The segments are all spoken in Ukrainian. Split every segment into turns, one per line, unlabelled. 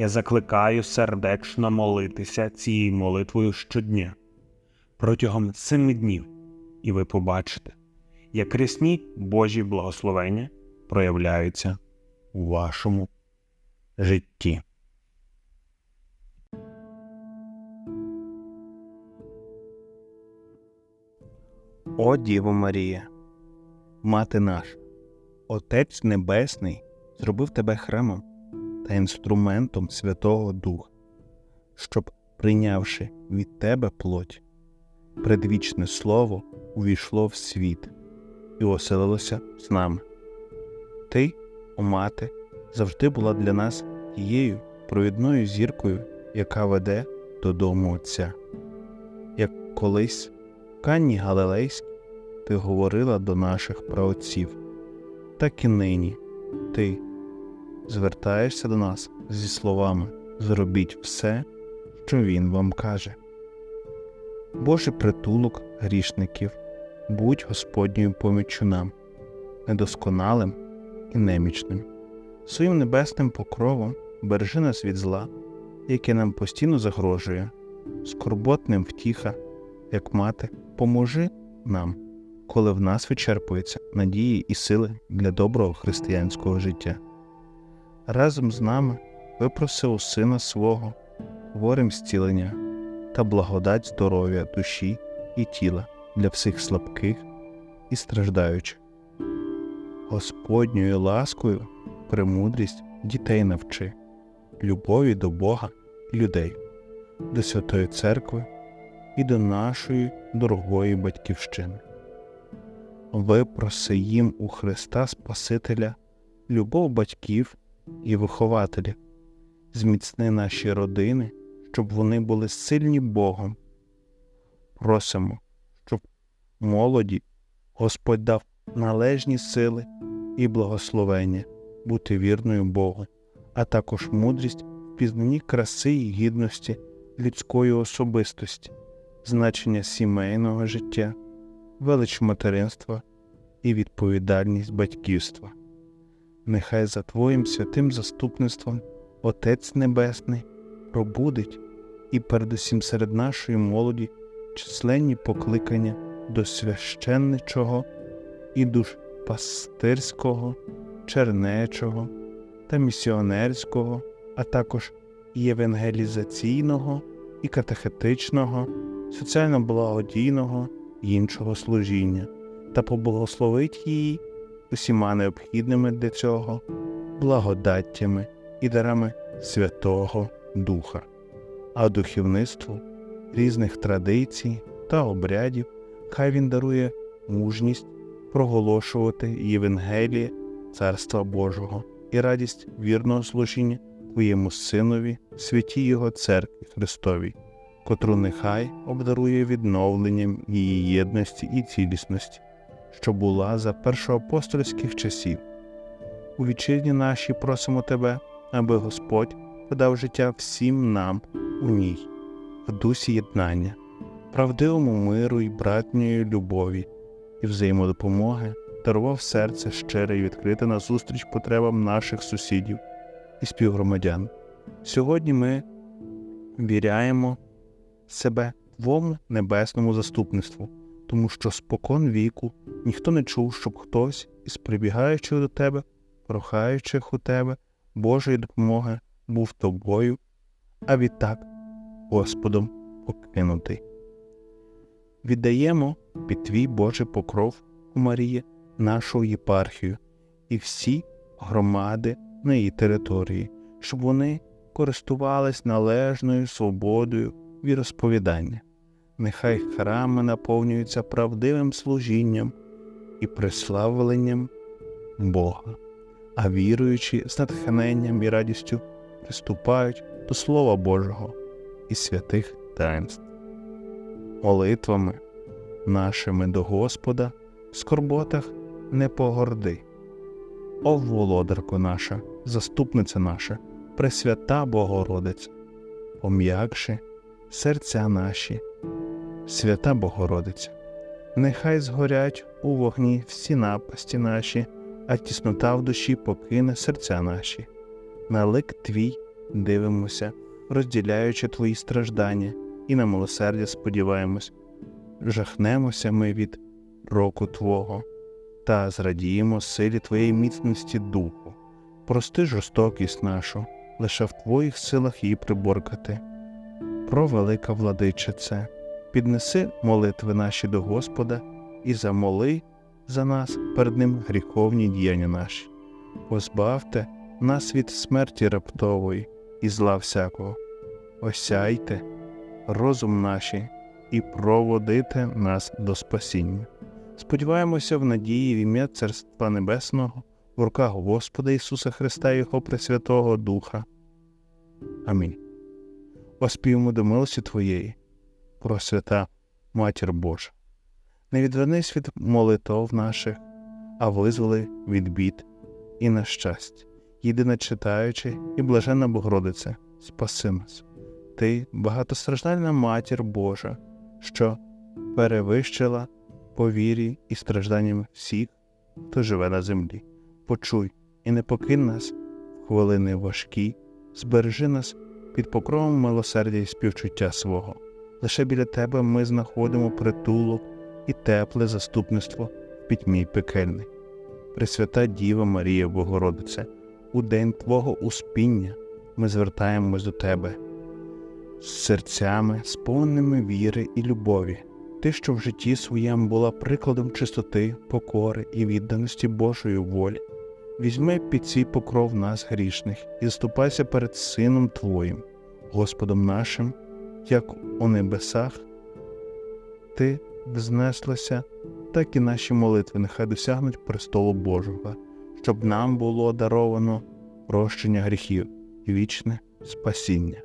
Я закликаю сердечно молитися цією молитвою щодня. Протягом семи днів, і ви побачите, як рясні Божі благословення проявляються у вашому житті. О Діво Марія, Мати наша, Отець Небесний зробив тебе храмом та інструментом Святого Духа, щоб, прийнявши від тебе плоть, предвічне Слово увійшло в світ і оселилося з нами. Ти, о мати, завжди була для нас тією провідною зіркою, яка веде додому Отця. Як колись в Канні Галилейській ти говорила до наших праотців, так і нині ти звертаєшся до нас зі словами Зробіть все, що Він вам каже. Божий притулок грішників, будь Господньою поміччю нам, недосконалим і немічним, своїм небесним покровом бережи нас від зла, яке нам постійно загрожує, скорботним втіха, як мати, поможи нам, коли в нас вичерпуються надії і сили для доброго християнського життя. Разом з нами випроси у Сина свого, хворим зцілення та благодать здоров'я душі і тіла для всіх слабких і страждаючих. Господньою ласкою премудрість дітей навчи, любові до Бога і людей, до Святої Церкви і до нашої дорогої Батьківщини. Випроси їм у Христа Спасителя, любов батьків і вихователів, зміцни наші родини, щоб вони були сильні Богом. Просимо, щоб молоді Господь дав належні сили і благословення бути вірною Богу, а також мудрість в пізнанні краси і гідності людської особистості, значення сімейного життя, велич материнства і відповідальність батьківства. Нехай за Твоїм святим заступництвом Отець Небесний пробудить і передусім серед нашої молоді численні покликання до священничого і душпастирського, чернечого та місіонерського, а також євангелізаційного і катехетичного, соціально-благодійного і іншого служіння. Та поблагословить її усіма необхідними для цього благодаттями і дарами Святого Духа, а духовництву різних традицій та обрядів хай він дарує мужність проголошувати Євангеліє Царства Божого і радість вірного служіння Твоєму Синові, святій Його Церкві Христовій, котру нехай обдарує відновленням її єдності і цілісності що була за першоапостольських часів. У вічерні наші просимо Тебе, аби Господь
подав життя всім нам у ній, в дусі єднання, правдивому миру і братньої любові і взаємодопомоги дарував серце щире і відкрите назустріч потребам наших сусідів і співгромадян. Сьогодні ми віряємо себе твому небесному заступництву, тому що спокон віку ніхто не чув, щоб хтось із прибігаючих до тебе, прохаючих у тебе Божої допомоги був тобою, а відтак Господом покинутий. Віддаємо під твій Божий покров у Марії нашу єпархію і всі громади на її території, щоб вони користувались належною свободою віросповідання. Нехай храми наповнюються правдивим служінням і приславленням Бога, а віруючі з натхненням і радістю приступають до Слова Божого і святих таїнств. Молитвами нашими до Господа в скорботах не погорди. О володарко наша, заступниця наша, Пресвята Богородиця, пом'якши серця наші, свята Богородиця, нехай згорять у вогні всі напасті наші, а тіснота в душі покине серця наші. На лик твій дивимося, розділяючи твої страждання, і на милосердя сподіваємось, жахнемося ми від року Твого та зрадіємо силі Твоєї міцності духу. Прости жорстокість нашу, лише в Твоїх силах її приборкати. Про велика владичице, піднеси молитви наші до Господа і замоли за нас перед Ним гріховні діяння наші. Позбавте нас від смерті раптової і зла всякого. Осяйте розум наші і проводите нас до спасіння. Сподіваємося в надії в ім'я Царства Небесного, в руках Господа Ісуса Христа Його Пресвятого Духа. Амінь. Оспівмо до милості Твоєї, просвята Матір Божа. Не відвернись від молитов наших, а визволи від бід і нещасть. Єдина читаючи і блаженна Богородице, спаси нас. Ти багатостраждальна Матір Божа, що перевищила по вірі і стражданням всіх, хто живе на землі. Почуй і не покинь нас в хвилини важкі, збережи нас під покровом милосердя і співчуття свого. Лише біля тебе ми знаходимо притулок і тепле заступництво в пітьмі пекельний. Пресвята Діва Марія Богородице, у день Твого успіння ми звертаємось до Тебе з серцями, сповненими віри і любові. Ти, що в житті своєму була прикладом чистоти, покори і відданості Божої волі, візьми під свій покров нас грішних і заступайся перед Сином Твоїм, Господом нашим, як у небесах. Ти взнеслася, так і наші молитви нехай досягнуть престолу Божого, щоб нам було даровано прощення гріхів і вічне спасіння.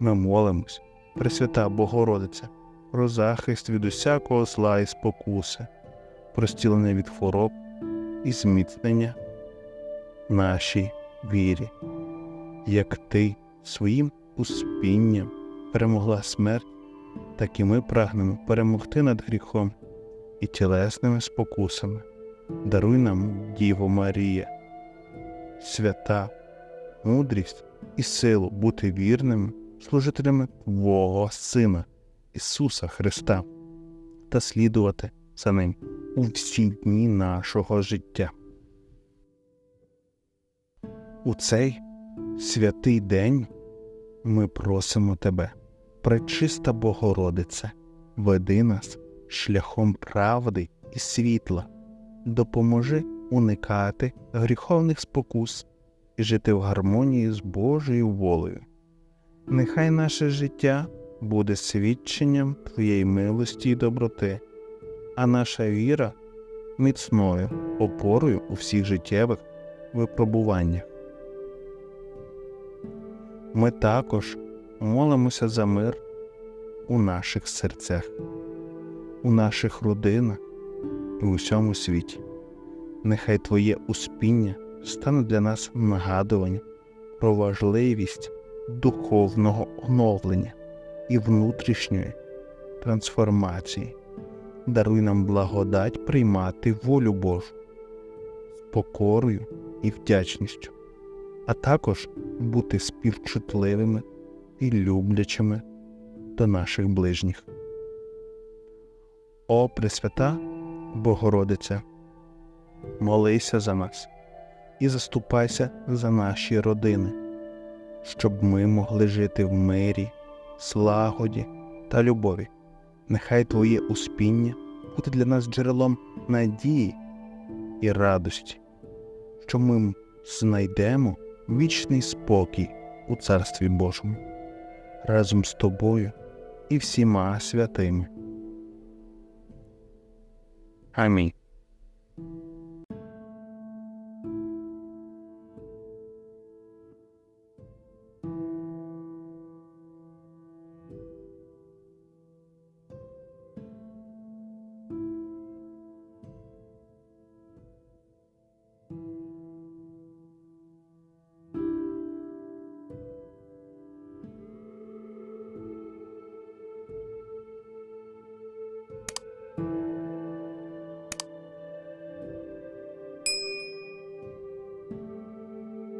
Ми молимось, Пресвята Богородиця, про захист від усякого зла і спокуси, про зцілення від хвороб і зміцнення нашій вірі, як ти своїм успінням перемогла смерть, так і ми прагнемо перемогти над гріхом і тілесними спокусами. Даруй нам, Діво Марія, свята, мудрість і силу бути вірними служителями Твого Сина Ісуса Христа та слідувати за Ним у всі дні нашого життя. У цей святий день ми просимо Тебе, пречиста Богородице, веди нас шляхом правди і світла, допоможи уникати гріховних спокус і жити в гармонії з Божою волею. Нехай наше життя буде свідченням Твоєї милості і доброти, а наша віра міцною опорою у всіх життєвих випробуваннях. Ми також молимося за мир у наших серцях, у наших родинах і у всьому світі. Нехай Твоє успіння стане для нас нагадуванням про важливість духовного оновлення і внутрішньої трансформації. Даруй нам благодать приймати волю Божу з покорою і вдячністю, а також бути співчутливими і люблячими до наших ближніх. О Пресвята Богородиця, молися за нас і заступайся за наші родини, щоб ми могли жити в мирі, слагоді та любові. Нехай Твоє успіння буде для нас джерелом надії і радості, що ми знайдемо вічний спокій у Царстві Божому разом з тобою і всіма святими. Амінь.